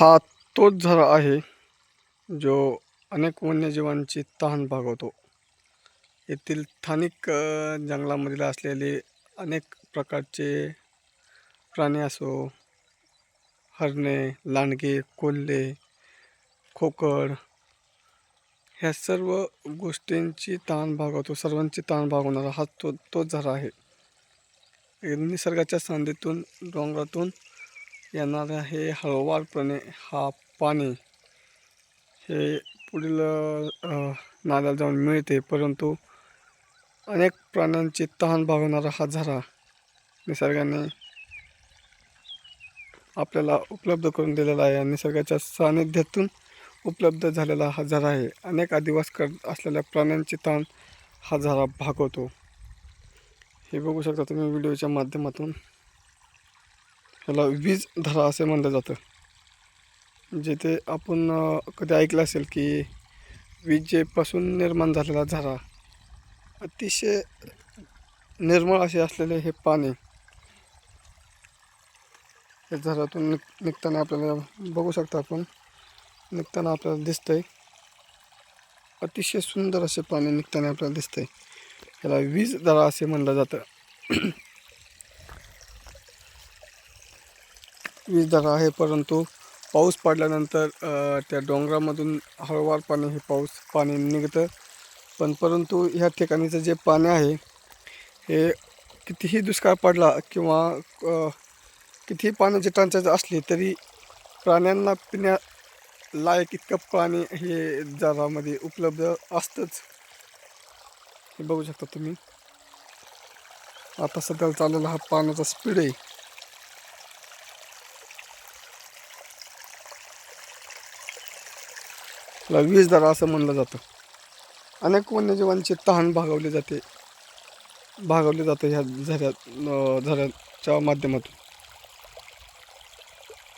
हा तोच झरा आहे जो अनेक वन्यजीवांची तहान भागवतो. येथील स्थानिक जंगलामधील असलेले अनेक प्रकारचे प्राणी असो हरणे लांडगे कोल्हे खोकड ह्या सर्व गोष्टींची तहान भागवतो सर्वांची तहान भागवणारा हा तो तोच झरा आहे. निसर्गाच्या सांधीतून डोंगरातून येणारा हे हळूवारपणे हा पाणी. हे पुढील नाल्याला जाऊन मिळते परंतु अनेक प्राण्यांची तहान भागवणारा हा झरा निसर्गाने आपल्याला उपलब्ध करून दिलेला आहे. आणि निसर्गाच्या सानिध्यातून उपलब्ध झालेला हा झरा आहे. अनेक आदिवास करत असलेल्या प्राण्यांची ताण हा झरा भागवतो. हे बघू शकता तुम्ही व्हिडिओच्या माध्यमातून. ह्याला वीज धरा असे म्हणलं जातं. जिथे आपण कधी ऐकलं असेल की विजेपासून निर्माण झालेला झरा अतिशय निर्मळ असे असलेले हे पाणी हे झरातून निघ निघताना आपल्याला बघू शकता आपण निघताना आपल्याला दिसतंय. अतिशय सुंदर असे पाणी निघताना आपल्याला दिसतंय. याला वीज दरा असे म्हणलं जातं. वीज दरा आहे परंतु पाऊस पडल्यानंतर त्या डोंगरामधून हळूवार पाणी हे पाऊस पाणी निघतं. पण परंतु ह्या ठिकाणीचं जे पाणी आहे हे कितीही दुष्काळ पडला किंवा कितीही पाण्याची टंचाई असली तरी प्राण्यांना पिण्या लायक इतकं पाणी हे जरामध्ये उपलब्ध असतंच. हे बघू शकता तुम्ही. आता सध्या चाललेला हा पाण्याचा स्पीड आहे. याला वीज असं म्हणलं जातं. अनेक वन्यजीवांची तहान भागवली जाते. भागवली जाते ह्या झऱ्या झऱ्याच्या माध्यमातून.